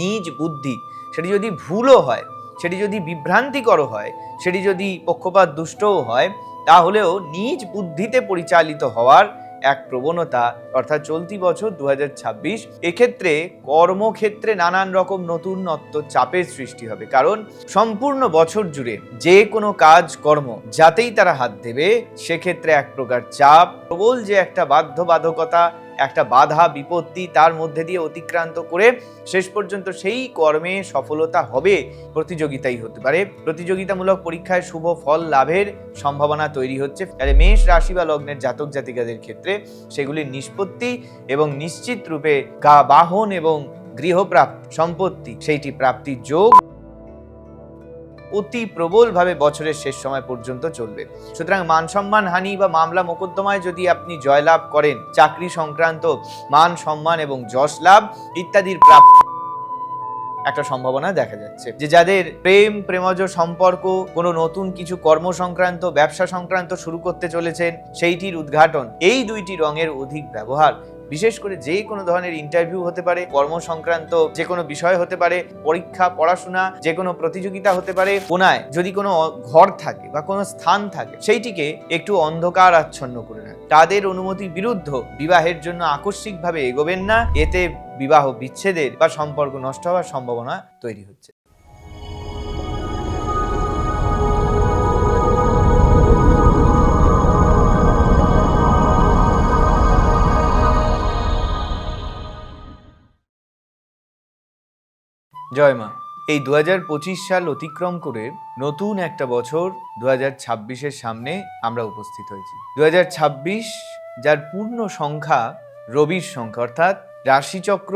নিজ বুদ্ধি, সেটি যদি ভুলও হয়, সেটি যদি বিভ্রান্তিকর হয়, সেটি যদি পক্ষপাত দুষ্টও হয়, তাহলেও নিজ বুদ্ধিতে পরিচালিত হওয়ার এক প্রবণতা, অর্থাৎ চলতি বছর দু হাজার ছাব্বিশ, এক্ষেত্রে কর্মক্ষেত্রে নানান রকম নতুনত্ব চাপের সৃষ্টি হবে। কারণ সম্পূর্ণ বছর জুড়ে যে কোনো কাজ, কর্ম যাতেই তারা হাত দেবে, সেক্ষেত্রে এক প্রকার চাপ, প্রবল যে একটা বাধ্যবাধকতা একটা বাধা, বিপত্তি তার মধ্যে দিয়ে অতিক্রান্ত করে শেষ পর্যন্ত সেই কর্মে সফলতা হবে প্রতিযোগিতাই হতে পারে। প্রতিযোগিতামূলক পরীক্ষায় শুভ ফল লাভের সম্ভাবনা তৈরি হচ্ছে। তাহলে মেষ রাশি বা লগ্নের জাতক জাতিকাদের ক্ষেত্রে সেগুলির নিষ্পত্তি এবং নিশ্চিত রূপে গা, বাহন এবং গৃহপ্রাপ্ত সম্পত্তি, সেইটি প্রাপ্তির যোগ অতি প্রবলভাবে বছরের শেষ সময় পর্যন্ত চলবে। সুতরাং মান সম্মান, হানি বা মামলা মোকদ্দমায় যদি আপনি জয়লাভ করেন, চাকরি সংক্রান্ত মান সম্মান এবং যশ লাভ ইত্যাদির প্রাপ্তি একটা সম্ভাবনা দেখা যাচ্ছে। যে যাদের প্রেম, প্রেমজ সম্পর্ক, কোনো নতুন কিছু কর্ম সংক্রান্ত, ব্যবসা সংক্রান্ত শুরু করতে চলেছেন, সেইটির উদ্ঘাটন এই দুইটি রঙের অধিক ব্যবহার। বিশেষ করে যে কোনো ধরনের ইন্টারভিউ হতে পারে কর্ম সংক্রান্ত যে কোনো বিষয় হতে পারে, পরীক্ষা, পড়াশোনা, যে কোনো প্রতিযোগিতা হতে পারে, কোনায় যদি কোনো ঘর থাকে বা কোনো স্থান থাকে, সেইটিকে একটু অন্ধকার আচ্ছন্ন করে রাখে তাদের অনুমতি বিরুদ্ধ বিবাহের জন্য আকস্মিকভাবে এগোবেন না, এতে বিবাহ বিচ্ছেদের বা সম্পর্ক নষ্ট হওয়ার সম্ভাবনা তৈরি হচ্ছে। জয় মা। এই দুহাজার পঁচিশ সাল অতিক্রম করে নতুন একটা বছর দু হাজার সামনে আমরা উপস্থিত হয়েছি। দুহাজার ছাব্বিশ যার পূর্ণ সংখ্যা রবির সংখ্যা, অর্থাৎ রাশিচক্র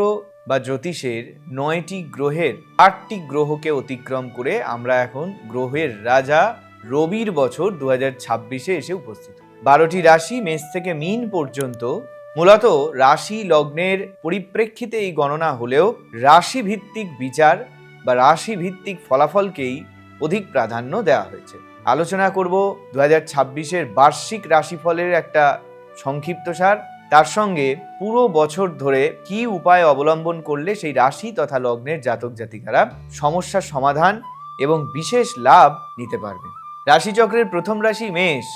বা জ্যোতিষের নয়টি গ্রহের আটটি গ্রহকে অতিক্রম করে আমরা এখন গ্রহের রাজা রবির বছর দু হাজার এসে উপস্থিত। বারোটি রাশি মেষ থেকে মিন পর্যন্ত মূলত রাশি লগ্নের পরিপ্রেক্ষিতে এই গণনা হলেও রাশি ভিত্তিক বিচার বা রাশি ভিত্তিক ফলাফলকেই অধিক প্রাধান্য দেওয়া হয়েছে। আলোচনা করব দু হাজার বার্ষিক রাশিফলের একটা সংক্ষিপ্তসার তার সঙ্গে পুরো বছর ধরে কি উপায় অবলম্বন করলে সেই রাশি তথা লগ্নের জাতক জাতিকারা সমস্যার সমাধান এবং বিশেষ লাভ নিতে পারবে? রাশিচক্রের প্রথম রাশি মেষ।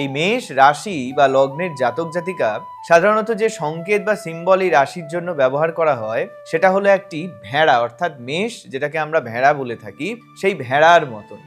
এই মেষ রাশি বা লগ্নের জাতক জাতিকা সাধারণত যে সংকেত বা সিম্বল এই রাশির জন্য ব্যবহার করা হয়, সেটা হলো একটি ভেড়া, অর্থাৎ মেষ, যেটাকে আমরা ভেড়া বলে থাকি, সেই ভেড়ার মতন।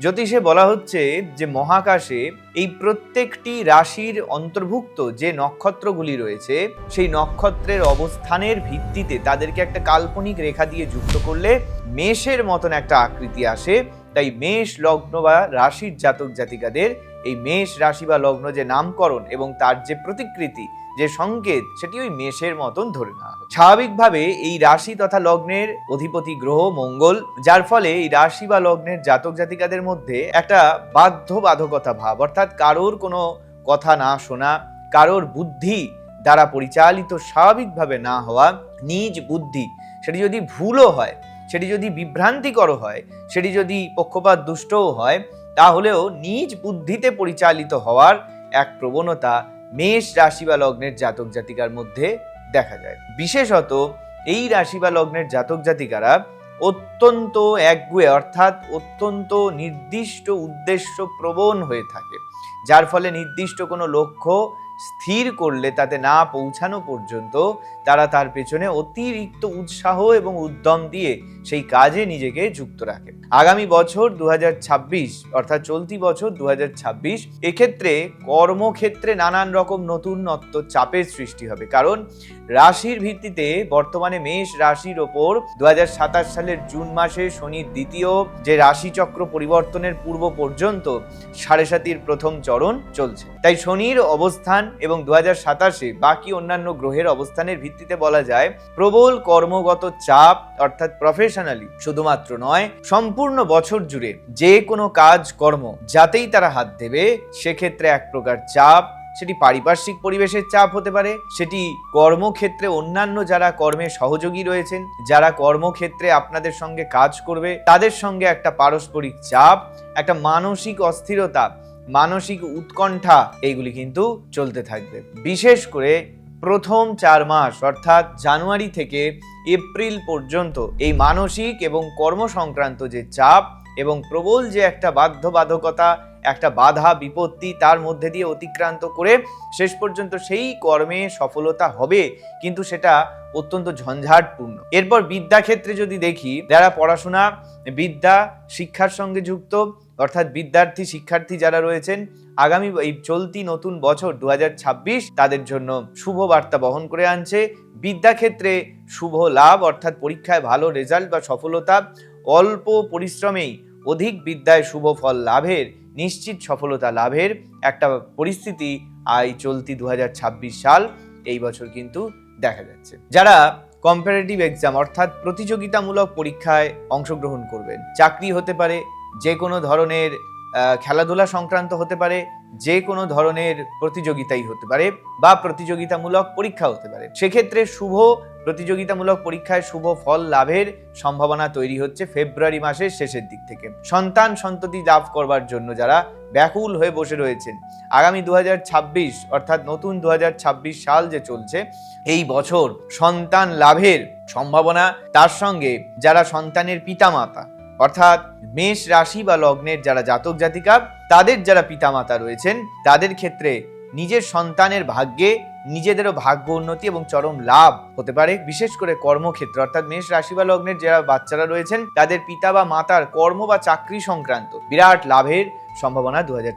জ্যোতিষে বলা হচ্ছে যে মহাকাশে এই প্রত্যেকটি রাশির অন্তর্ভুক্ত যে নক্ষত্রগুলি রয়েছে, সেই নক্ষত্রের অবস্থানের ভিত্তিতে তাদেরকে একটা কাল্পনিক রেখা দিয়ে যুক্ত করলে মেষের মতন একটা আকৃতি আসে। তাই মেষ, লগ্ন বা রাশির জাতক জাতিকাদের এই মেষ রাশি বা লগ্ন যে নামকরণ এবং তার যে প্রতিকৃতি, যে সংকেত, সেটি ওই মেষের মতন ধরে নেওয়া স্বাভাবিকভাবে এই রাশি তথা লগ্নের অধিপতি গ্রহ মঙ্গল, যার ফলে এই রাশি বা লগ্নের জাতক জাতিকাদের মধ্যে একটা বাধ্যবাধকতা ভাব, অর্থাৎ কারোর কোনো কথা না শোনা, কারোর বুদ্ধি দ্বারা পরিচালিত স্বাভাবিকভাবে না হওয়া, নিজ বুদ্ধি, সেটি যদি ভুলও হয়, সেটি যদি বিভ্রান্তিকর হয়, সেটি যদি পক্ষপাত দুষ্টও হয় তাহলেও নিজ বুদ্ধিতে পরিচালিত হওয়ার এক প্রবণতা মেষ রাশি বা লগ্নের জাতক জাতিকার মধ্যে দেখা যায়। বিশেষত এই রাশি বা লগ্নের জাতক জাতিকারা অত্যন্ত একগুয়ে অর্থাৎ অত্যন্ত নির্দিষ্ট উদ্দেশ্য প্রবণ হয়ে থাকে। যার ফলে নির্দিষ্ট কোনো লক্ষ্য স্থির করলে তাতে না পৌঁছানো পর্যন্ত তারা তার পেছনে অতিরিক্ত উৎসাহ এবং উদ্যম দিয়ে সেই কাজে নিজেকে যুক্ত রাখে। আগামী বছর দু হাজার ছাব্বিশ, অর্থাৎ চলতি বছর দু এক্ষেত্রে কর্মক্ষেত্রে নানান রকম নতুনত্ব চাপের সৃষ্টি হবে। কারণ রাশির ভিত্তিতে বর্তমানে মেষ রাশির ওপর দু হাজার সাতাশ সালের জুন মাসে শনির দ্বিতীয় যে রাশিচক্র পরিবর্তনের পূর্ব পর্যন্ত সাড়ে সাতির প্রথম চরণ চলছে। তাই শনির অবস্থান এবং দু সাতাশে বাকি অন্যান্য গ্রহের অবস্থানের ভিত্তিতে বলা যায়, প্রবল কর্মগত চাপ অর্থাৎ প্রফেশনালি শুধুমাত্র নয়, সম্পূর্ণ বছর জুড়ে যে কোনো কাজ, কর্ম যাতেই তারা হাত দেবে, সেক্ষেত্রে এক প্রকার চাপ, সেটি পারিপার্শ্বিক পরিবেশের চাপ হতে পারে, সেটি কর্মক্ষেত্রে অন্যান্য যারা কর্মে সহযোগী রয়েছেন, যারা কর্মক্ষেত্রে আপনাদের সঙ্গে কাজ করবে, তাদের সঙ্গে একটা পারস্পরিক চাপ, একটা মানসিক অস্থিরতা, মানসিক উৎকণ্ঠা, এইগুলি কিন্তু চলতে থাকবে। বিশেষ করে প্রথম চার মাস, অর্থাৎ জানুয়ারি থেকে এপ্রিল পর্যন্ত এই মানসিক এবং কর্ম সংক্রান্ত যে চাপ এবং প্রবল যে একটা বাধ্যবাধকতা, একটা বাধা, বিপত্তি তার মধ্যে দিয়ে অতিক্রান্ত করে শেষ পর্যন্ত সেই কর্মে সফলতা হবে, কিন্তু সেটা অত্যন্ত ঝঞ্ঝাটপূর্ণ। এরপর বিদ্যাক্ষেত্রে যদি দেখি, যারা পড়াশোনা, বিদ্যা, শিক্ষার সঙ্গে যুক্ত অর্থাৎ বিদ্যার্থী, শিক্ষার্থী যারা রয়েছেন, আগামী এই চলতি নতুন বছর দু হাজার ছাব্বিশ তাদের জন্য শুভ বার্তা বহন করে আনছে। বিদ্যাক্ষেত্রে শুভ লাভ, অর্থাৎ পরীক্ষায় ভালো রেজাল্ট বা সফলতা, অল্প পরিশ্রমেই অধিক বিদ্যায় শুভ ফল লাভের, নিশ্চিত সফলতা লাভের একটা পরিস্থিতি আই চলতি দু হাজার ছাব্বিশ সাল এই বছর কিন্তু দেখা যাচ্ছে। যারা কম্পারেটিভ এক্সাম অর্থাৎ প্রতিযোগিতামূলক পরীক্ষায় অংশগ্রহণ করবেন, চাকরি হতে পারে যে কোনো ধরনের খেলাধুলা সংক্রান্ত হতে পারে, যে কোনো ধরনের প্রতিযোগিতাই হতে পারে বা প্রতিযোগিতামূলক পরীক্ষা হতে পারে। সেক্ষেত্রে শুভ প্রতিযোগিতামূলক পরীক্ষায় শুভ ফল লাভের সম্ভাবনা তৈরি হচ্ছে ফেব্রুয়ারি মাসের শেষের দিক থেকে। সন্তান সন্ততি লাভ করবার জন্য যারা ব্যাকুল হয়ে বসে রয়েছেন, আগামী দু হাজার ছাব্বিশ অর্থাৎ নতুন দু হাজার ছাব্বিশ সাল যে চলছে, এই বছর সন্তান লাভের সম্ভাবনা তার সঙ্গে যারা সন্তানের পিতামাতা অর্থাৎ মেষ রাশি বা লগ্নের যারা জাতক জাতিকা, তাদের যারা পিতামাতা রয়েছেন, তাদের ক্ষেত্রে নিজের সন্তানের ভাগ্যে নিজেদেরও ভাগ্য উন্নতি এবং চরম লাভ হতে পারে। বিশেষ করে কর্মক্ষেত্র, অর্থাৎ মেষ রাশি বা লগ্নের যারা বাচ্চারা রয়েছেন, তাদের পিতা বা মাতার কর্ম বা চাকরি সংক্রান্ত বিরাট লাভের সম্ভাবনা দু হাজার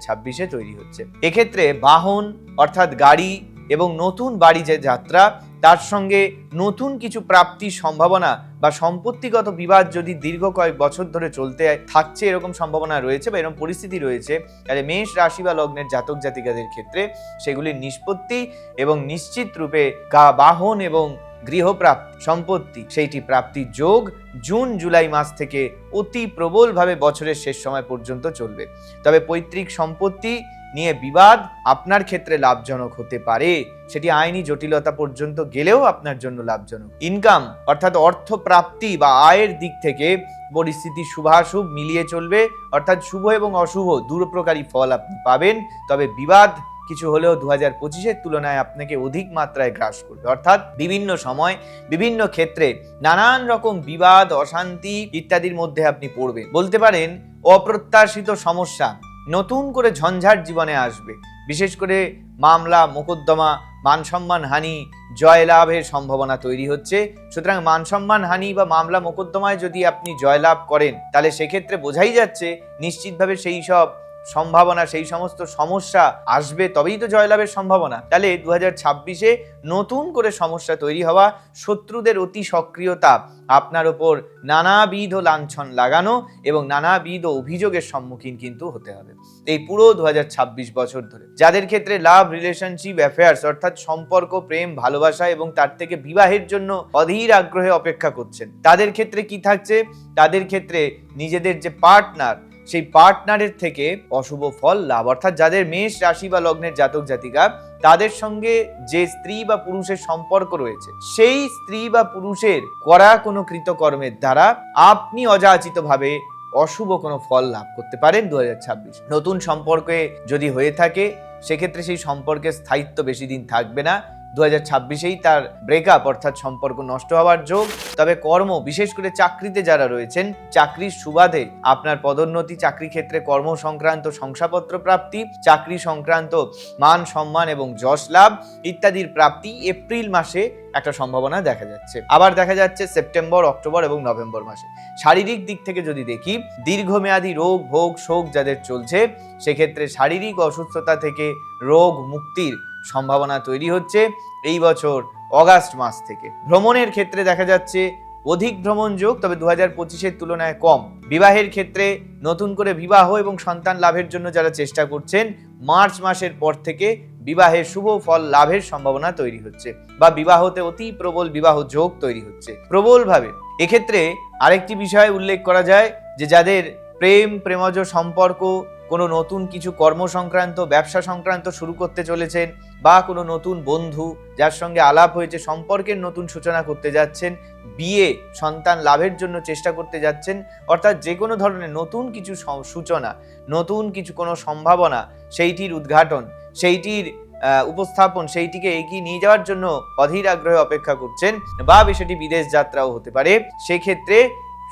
তৈরি হচ্ছে। এক্ষেত্রে বাহন, অর্থাৎ গাড়ি এবং নতুন বাড়ি যে যাত্রা তার সঙ্গে নতুন কিছু প্রাপ্তির সম্ভাবনা বা সম্পত্তিগত বিবাদ যদি দীর্ঘ কয়েক বছর ধরে চলতে থাকছে, এরকম সম্ভাবনা রয়েছে বা এরকম পরিস্থিতি রয়েছে, তাহলে মেষ রাশি বা লগ্নের জাতক জাতিকাদের ক্ষেত্রে সেগুলির নিষ্পত্তি এবং নিশ্চিত রূপে গা- বাহন এবং গৃহপ্রাপ্তি, সম্পত্তি, সেইটি প্রাপ্তির যোগ জুন, জুলাই মাস থেকে অতি প্রবলভাবে বছরের শেষ সময় পর্যন্ত চলবে। তবে পৈতৃক সম্পত্তি নিয়ে বিবাদ আপনার ক্ষেত্রে লাভজনক হতে পারে। সেটি আইনি জটিলতা পর্যন্ত গেলেও আপনার জন্য লাভজনক। ইনকাম অর্থাৎ অর্থ প্রাপ্তি বা আয়ের দিক থেকে পরিস্থিতি শুভাশুভ মিলিয়ে চলবে। অর্থাৎ শুভ এবং অশুভ দুপ্রকারই ফল আপনি পাবেন। তবে বিবাদ কিছু হলেও দু হাজার পঁচিশের তুলনায় আপনাকে অধিক মাত্রায় গ্রাস করবে। অর্থাৎ বিভিন্ন সময়, বিভিন্ন ক্ষেত্রে নানান রকম বিবাদ, অশান্তি ইত্যাদির মধ্যে আপনি পড়বেন। বলতে পারেন, অপ্রত্যাশিত সমস্যা নতুন করে ঝঞ্ঝাট জীবনে আসবে। বিশেষ করে মামলা, মোকদ্দমা মানসম্মান হানি জয়লাভের সম্ভাবনা তৈরি হচ্ছে। সুতরাং মানসম্মান হানি বা মামলা, মোকদ্দমায় যদি আপনি জয়লাভ করেন, তাহলে সেক্ষেত্রে বোঝাই যাচ্ছে, নিশ্চিতভাবে সেই সব সম্ভাবনা, সেই সমস্ত সমস্যা আসবে তবেই তো জয়লাভের সম্ভাবনা। তাহলে দু হাজার ছাব্বিশে নতুন করে সমস্যা তৈরি হওয়া শত্রুদের অতি সক্রিয়তা, আপনার ওপর নানাবিধ লাঞ্ছন লাগানো এবং নানাবিধ অভিযোগের সম্মুখীন কিন্তু হতে হবে। এই পুরো দু হাজার ছাব্বিশ বছর ধরে। যাদের ক্ষেত্রে লাভ রিলেশনশিপ অ্যাফেয়ার্স অর্থাৎ সম্পর্ক, প্রেম, ভালোবাসা এবং তার থেকে বিবাহের জন্য অধীর আগ্রহে অপেক্ষা করছেন, তাদের ক্ষেত্রে কি থাকছে? তাদের ক্ষেত্রে নিজেদের যে পার্টনার সেই পার্টনারের থেকে অশুভ ফল লাভ। অর্থাৎ যাদের মেষ রাশি বা লগ্নের জাতক জাতিকা, তাদের সঙ্গে যে স্ত্রী বা পুরুষের সম্পর্ক রয়েছে, সেই স্ত্রী বা পুরুষের করা কোনো কৃতকর্মের দ্বারা আপনি অযাচিতভাবে অশুভ কোনো ফল লাভ করতে পারেন দু হাজার ছাব্বিশ। নতুন সম্পর্কে যদি হয়ে থাকে, সেক্ষেত্রে সেই সম্পর্কের স্থায়িত্ব বেশি দিন থাকবে না। দু হাজার ছাব্বিশেই তার ব্রেকআপ অর্থাৎ সম্পর্ক নষ্ট হওয়ার যোগ। তবে কর্ম, বিশেষ করে চাকরিতে যারা রয়েছেন, চাকরির সুবাদে আপনার পদোন্নতি, চাকরি ক্ষেত্রে কর্ম সংক্রান্ত শংসাপত্র প্রাপ্তি, চাকরি সংক্রান্ত মান সম্মান এবং যশ লাভ ইত্যাদির প্রাপ্তি এপ্রিল মাসে একটা সম্ভাবনা দেখা যাচ্ছে। আবার দেখা যাচ্ছে সেপ্টেম্বর, অক্টোবর এবং নভেম্বর মাসে। শারীরিক দিক থেকে যদি দেখি, দীর্ঘমেয়াদী রোগ, ভোগ, শোক যাদের চলছে, সেক্ষেত্রে শারীরিক অসুস্থতা থেকে রোগ মুক্তির সম্ভাবনা তৈরি হচ্ছে এই বছর অগাস্ট মাস থেকে। ভ্রমণের ক্ষেত্রে দেখা যাচ্ছে অধিক ভ্রমণ যোগ, তবে দু হাজার পঁচিশের তুলনায় কম। বিবাহের ক্ষেত্রে নতুন করে বিবাহ এবং সন্তান লাভের জন্য যারা চেষ্টা করছেন, মার্চ মাসের পর থেকে বিবাহের শুভ ফল লাভের সম্ভাবনা তৈরি হচ্ছে বা বিবাহতে অতি প্রবল বিবাহ যোগ তৈরি হচ্ছে। প্রবলভাবে। এক্ষেত্রে আরেকটি বিষয় উল্লেখ করা যায় যে যাদের প্রেম, প্রেমজ সম্পর্ক কোনো নতুন কিছু কর্ম সংক্রান্ত ব্যবসা সংক্রান্ত শুরু করতে চলেছেন বা কোনো নতুন বন্ধু যার সঙ্গে আলাপ হয়েছে, সম্পর্কের নতুন সূচনা করতে যাচ্ছেন, বিয়ে, সন্তান লাভের জন্য চেষ্টা করতে যাচ্ছেন, অর্থাৎ যে কোনো ধরনের নতুন কিছু সূচনা, নতুন কিছু কোনো সম্ভাবনা সেইটির উদ্ঘাটন, সেইটির উপস্থাপন, সেইটিকে এগিয়ে নিয়ে যাওয়ার জন্য অধীর আগ্রহে অপেক্ষা করছেন বা বিষয়টি বিদেশ যাত্রাও হতে পারে। সেক্ষেত্রে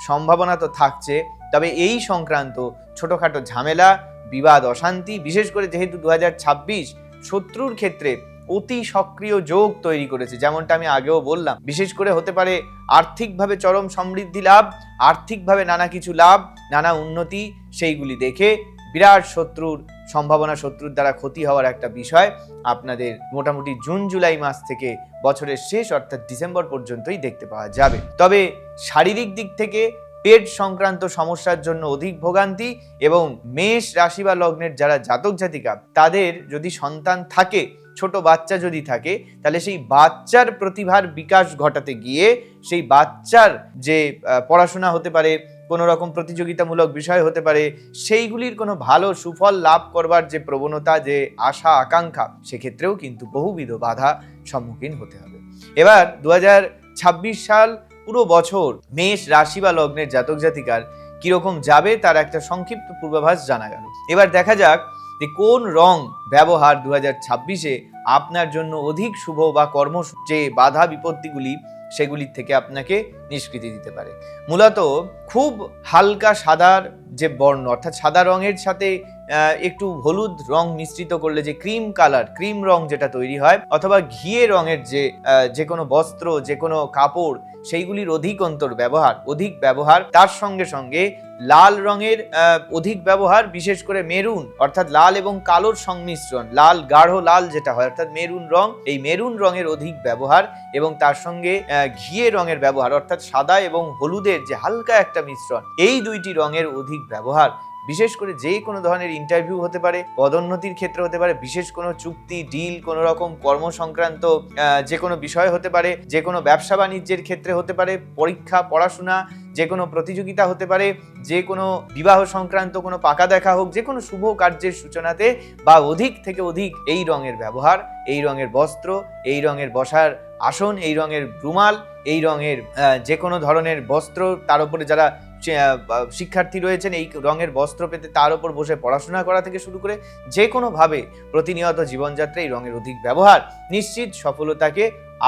সম্ভাবনা তো থাকছে। তবে এই সংক্রান্ত ছোটখাটো ঝামেলা, বিবাদ, অশান্তি, বিশেষ করে যেহেতু দু হাজার ছাব্বিশ শত্রুর ক্ষেত্রে অতি সক্রিয় যোগ তৈরি করেছে, যেমনটা আমি আগেও বললাম। বিশেষ করে হতে পারে আর্থিকভাবে চরম সমৃদ্ধি লাভ, আর্থিকভাবে নানা কিছু লাভ, নানা উন্নতি, সেইগুলি দেখে বিরাট শত্রুর সম্ভাবনা, শত্রুর দ্বারা ক্ষতি হওয়ার একটা বিষয় আপনাদের মোটামুটি জুন, জুলাই মাস থেকে বছরের শেষ, অর্থাৎ ডিসেম্বর পর্যন্তই দেখতে পাওয়া যাবে। তবে শারীরিক দিক থেকে পেট সংক্রান্ত সমস্যার জন্য অধিক ভোগান্তি এবং মেষ রাশি বা লগ্নের যারা জাতক জাতিকা, তাদের যদি সন্তান থাকে, ছোট বাচ্চা যদি থাকে, তাহলে সেই বাচ্চার প্রতিভার বিকাশ ঘটাতে গিয়ে সেই বাচ্চার যে পড়াশোনা হতে পারে, কোনো রকম প্রতিযোগিতামূলক বিষয় হতে পারে, সেইগুলির কোনো ভালো সুফল লাভ করবার যে প্রবণতা, যে আশা, আকাঙ্ক্ষা, সেক্ষেত্রেও কিন্তু বহুবিধ বাধা সম্মুখীন হতে হবে। এবার দু ছাব্বিশ সাল পুরো বছর মেষ রাশি বা লগ্নের জাতক জাতিকার কীরকম যাবে তার একটা সংক্ষিপ্ত পূর্বাভাস জানা গেল। এবার দেখা যাক যে কোন রং ব্যবহার দু ছাব্বিশে আপনার জন্য অধিক শুভ বা কর্ম যে বাধা বিপত্তিগুলি সেগুলির থেকে আপনাকে নিষ্কৃতি দিতে পারে। মূলত খুব হালকা সাদার যে বর্ণ অর্থাৎ সাদা রঙের সাথে একটু হলুদ রং মিশ্রিত করলে যে ক্রিম কালার, ক্রিম রং যেটা তৈরি হয়, অথবা ঘিয়ে রঙের যে যে কোনো বস্ত্র যে কোনো কাপড় সেইগুলির অধিক অন্তর ব্যবহার, অধিক ব্যবহার, তার সঙ্গে সঙ্গে লাল রঙের অধিক ব্যবহার, বিশেষ করে মেরুন, অর্থাৎ লাল এবং কালোর সংমিশ্রণ, লাল গাঢ় লাল যেটা হয়, অর্থাৎ মেরুন রং, এই মেরুন রঙের অধিক ব্যবহার এবং তার সঙ্গে ঘিয়ে রঙের ব্যবহার, অর্থাৎ সাদা এবং হলুদের যে হালকা একটা মিশ্রণ, এই দুইটি রঙের অধিক ব্যবহার। বিশেষ করে যে কোনো ধরনের ইন্টারভিউ হতে পারে, পদোন্নতির ক্ষেত্রে হতে পারে, বিশেষ কোনো চুক্তি ডিল কোনো রকম কর্ম সংক্রান্ত যে কোনো বিষয় হতে পারে, যে কোনো ব্যবসা বাণিজ্যের ক্ষেত্রে হতে পারে, পরীক্ষা, পড়াশোনা, যে কোনো প্রতিযোগিতা হতে পারে, যে কোনো বিবাহ সংক্রান্ত কোনো পাকা দেখা হোক, যে কোনো শুভ কার্যের সূচনাতে বা অধিক থেকে অধিক এই রঙের ব্যবহার, এই রঙের বস্ত্র, এই রঙের বসার আসন, এই রঙের রুমাল, এই রঙের যে কোনো ধরনের বস্ত্র, তার উপরে যারা শিক্ষার্থী রয়েছেন এই রঙের বস্ত্র পেতে তার উপর বসে পড়াশোনা করা থেকে শুরু করে যে কোনোভাবে প্রতিনিয়ত জীবনযাত্রায় এই রঙের অধিক ব্যবহার নিশ্চিত সফলতাকে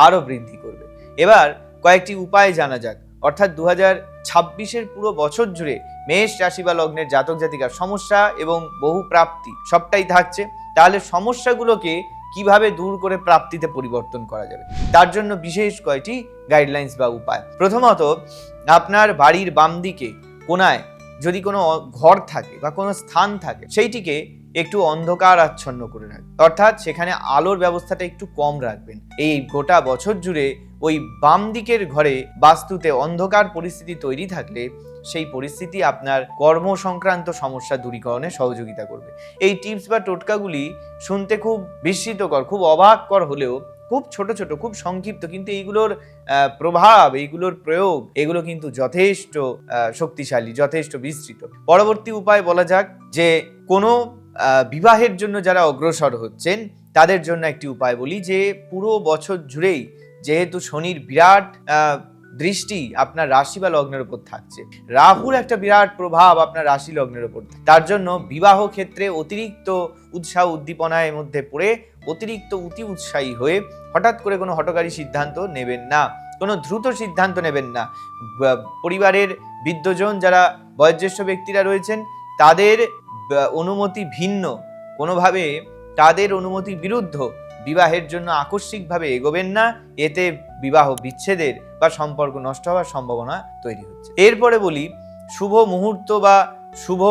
আরও বৃদ্ধি করবে। এবার কয়েকটি উপায় জানা যাক। অর্থাৎ দু হাজার ছাব্বিশের পুরো বছর জুড়ে মেষ রাশি বা লগ্নের জাতক জাতিকার সমস্যা এবং বহু প্রাপ্তি সবটাই থাকছে। তাহলে সমস্যাগুলোকে কীভাবে দূর করে প্রাপ্তিতে পরিবর্তন করা যাবে? তার জন্য বিশেষ কয়টি গাইডলাইন্স বা উপায়? প্রথমত, আপনার বাড়ির বাম দিকে কোনায় যদি কোনো ঘর থাকে বা কোনো স্থান থাকে, সেইটিকে একটু অন্ধকার আচ্ছন্ন করে রাখবেন। অর্থাৎ সেখানে আলোর ব্যবস্থাটা একটু কম রাখবেন। এই গোটা বছর জুড়ে ওই বাম দিকের ঘরে বাস্তুতে অন্ধকার পরিস্থিতি তৈরি থাকলে সেই পরিস্থিতি আপনার কর্ম সংক্রান্ত সমস্যা দূরীকরণে সহযোগিতা করবে। এই টিপস বা টোটকাগুলি শুনতে খুব বিস্মিতকর, খুব অবাককর হলেও খুব ছোট ছোট, খুব সংক্ষিপ্ত কিন্তু এইগুলোর প্রভাব, এইগুলোর প্রয়োগ, এগুলো কিন্তু যথেষ্ট শক্তিশালী, যথেষ্ট বিস্তৃত। পরবর্তী উপায় বলা যাক যে কোনো বিবাহের জন্য যারা অগ্রসর হচ্ছেন, তাদের জন্য একটি উপায় বলি যে পুরো বছর জুড়েই যেহেতু শনির বিরাট দৃষ্টি আপনার রাশি বা লগ্নের উপর থাকছে। রাহুর একটা বিরাট প্রভাব আপনার রাশি লগ্নের উপর তার জন্য বিবাহ ক্ষেত্রে অতিরিক্ত উৎসাহ উদ্দীপনার মধ্যে পড়ে অতিরিক্ত অতি উৎসাহী হয়ে হঠাৎ করে কোনো হটকারী সিদ্ধান্ত নেবেন না। কোনো দ্রুত সিদ্ধান্ত নেবেন না। পরিবারের বৃদ্ধজন যারা বয়োজ্যেষ্ঠ ব্যক্তিরা রয়েছেন, তাদের অনুমতি ভিন্ন। কোনোভাবে তাদের অনুমতি বিরুদ্ধ বিবাহের জন্য আকস্মিকভাবে এগোবেন না, এতে বিবাহ বিচ্ছেদের বা সম্পর্ক নষ্ট হওয়ার সম্ভাবনা তৈরি হচ্ছে। এরপরে বলি, শুভ মুহূর্ত বা শুভ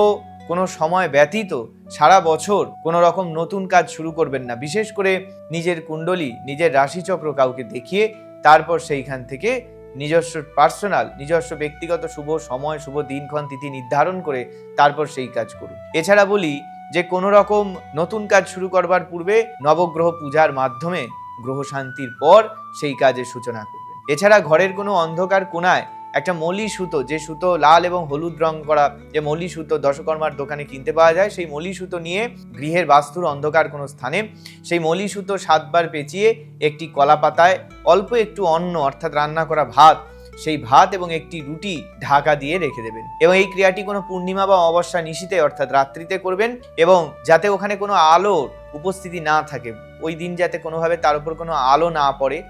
কোনো সময় ব্যতীত সারা বছর কোনো রকম নতুন কাজ শুরু করবেন না। বিশেষ করে নিজের কুণ্ডলী, নিজের রাশিচক্র কাউকে দেখিয়ে তারপর সেইখান থেকে নিজস্ব পার্সোনাল, নিজস্ব ব্যক্তিগত শুভ সময়, শুভ দিনক্ষণ, তিথি নির্ধারণ করে তারপর সেই কাজ করুন। এছাড়া বলি যে কোনো রকম নতুন কাজ শুরু করবার পূর্বে নবগ্রহ পূজার মাধ্যমে গ্রহ শান্তির পর সেই কাজের সূচনা করবে। এছাড়া ঘরের কোনো অন্ধকার কোনায় একটা মলি সুতো, যে সুতো লাল এবং হলুদ রং করা, যে মলি সুতো দশকর্মার দোকানে কিনতে পাওয়া যায়, সেই মলি সুতো নিয়ে গৃহের বাস্তুর অন্ধকার কোনো স্থানে সেই মলি সুতো সাতবার পেঁচিয়ে একটি কলা পাতায় অল্প একটু অন্ন, অর্থাৎ রান্না করা ভাত সেই ভাত এবং একটি রুটি ঢাকা দিয়ে রেখে দেবেন। এবং এই ক্রিয়াটি কোনো পূর্ণিমা বা অমাবস্যা নিশিতে অর্থাৎ রাত্রিতে করবেন এবং যাতে ওখানে কোনো আলোর উপস্থিতি না থাকে, ওই দিন যাতে কোনোভাবে তার উপর কোনো আলো না পড়ে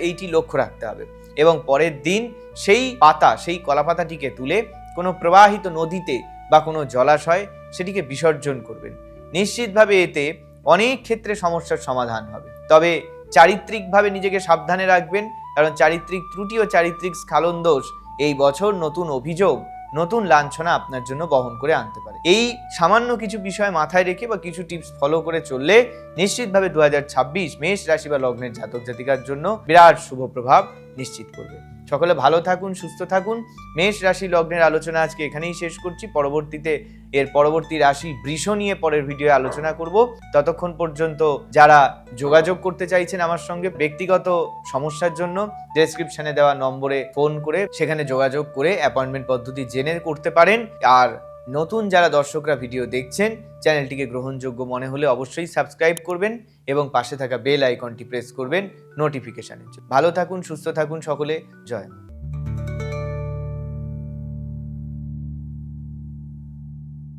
এইটি লক্ষ্য রাখতে হবে। এবং পরের দিন সেই পাতা, সেই কলাপাতাটিকে তুলে কোনো প্রবাহিত নদীতে বা কোনো জলাশয় সেটিকে বিসর্জন করবেন। নিশ্চিতভাবে এতে অনেক ক্ষেত্রে সমস্যার সমাধান হবে। তবে চারিত্রিকভাবে নিজেকে সাবধানে রাখবেন কারণ চারিত্রিক ত্রুটি ও চারিত্রিক স্খালন দোষ এই বছর নতুন অভিযোগ, নতুন লাঞ্ছনা আপনার জন্য বহন করে আনতে পারে। এই সামান্য কিছু বিষয় মাথায় রেখে বা কিছু টিপস ফলো করে চললে নিশ্চিতভাবে দু হাজার ছাব্বিশ মেষ রাশি বা লগ্নের জাতক জাতিকার জন্য বিরাট শুভ প্রভাব নিশ্চিত করবে। সকলে ভালো থাকুন, সুস্থ থাকুন। মেষ রাশি লগ্নের আলোচনা আজকে এখানেই শেষ করছি। পরবর্তীতে এর পরবর্তী রাশি বৃষ নিয়ে পরের ভিডিও আলোচনা করব। ততক্ষণ পর্যন্ত যারা যোগাযোগ করতে চাইছেন আমার সঙ্গে ব্যক্তিগত সমস্যার জন্য ডেসক্রিপশনে দেওয়া নম্বরে ফোন করে সেখানে যোগাযোগ করে অ্যাপয়েন্টমেন্ট পদ্ধতি জেনে করতে পারেন। আর নতুন যারা দর্শকরা ভিডিও দেখছেন, চ্যানেলটিকে গ্রহণযোগ্য মনে হলে অবশ্যই সাবস্ক্রাইব করবেন এবং পাশে থাকা বেল আইকনটি প্রেস করবেন নোটিফিকেশানের জন্য ভালো থাকুন, সুস্থ থাকুন সকলে, জয়।